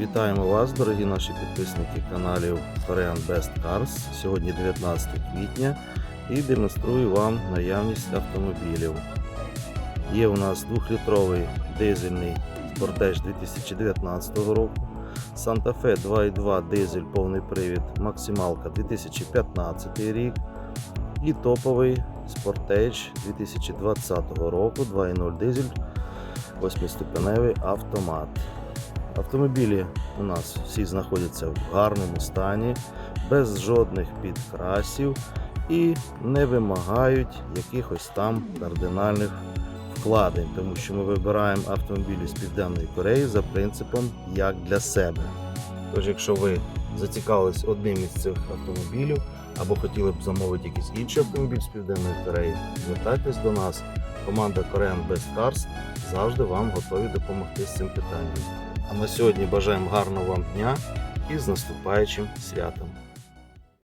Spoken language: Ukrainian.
Вітаємо вас, дорогі наші підписники каналів Korean Best Cars. Сьогодні 19 квітня і демонструю вам наявність автомобілів. Є у нас 2-літровий дизельний Sportage 2019 року, Santa Fe 2.2 дизель повний привід, максималка 2015 рік і топовий Sportage 2020 року 2.0 дизель 8-ступеневий автомат. Автомобілі у нас всі знаходяться в гарному стані, без жодних підкрасів і не вимагають якихось там кардинальних вкладень, тому що ми вибираємо автомобілі з Південної Кореї за принципом як для себе. Тож, якщо ви зацікавились одним із цих автомобілів або хотіли б замовити якийсь інший автомобіль з Південної Кореї, звертайтесь до нас. Команда Korean Best Cars завжди вам готові допомогти з цим питанням. А на сьогодні бажаємо гарного вам дня і з наступаючим святом.